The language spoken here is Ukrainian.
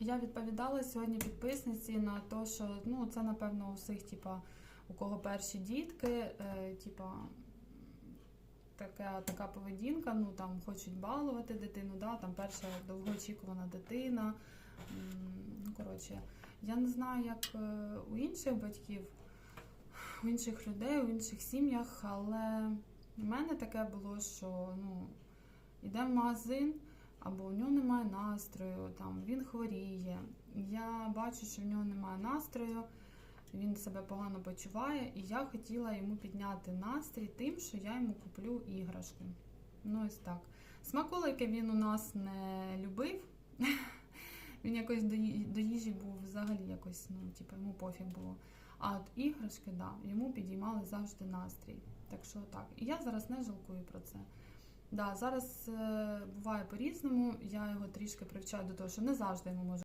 Я відповідала сьогодні підписниці на те, що ну це напевно у всіх, типа, у кого перші дітки, е, типа. Така, така поведінка, ну там хочуть балувати дитину, да, там перша довгоочікувана дитина. Ну, коротше, я не знаю, як е, у інших батьків, у інших людей, у інших сім'ях, але в мене таке було, що ну, йде в магазин, або у нього немає настрою, там він хворіє. Я бачу, що в нього немає настрою, він себе погано почуває, і я хотіла йому підняти настрій тим, що я йому куплю іграшку. Ну, ось так. Смаколики він у нас не любив. Він якось до, їжі був взагалі якось, ну, типу, йому пофіг було. А от іграшки, да, йому підіймали завжди настрій. Так що так. І я зараз не жалкую про це. Да, зараз е, буває по-різному. Я його трішки привчаю до того, що не завжди йому може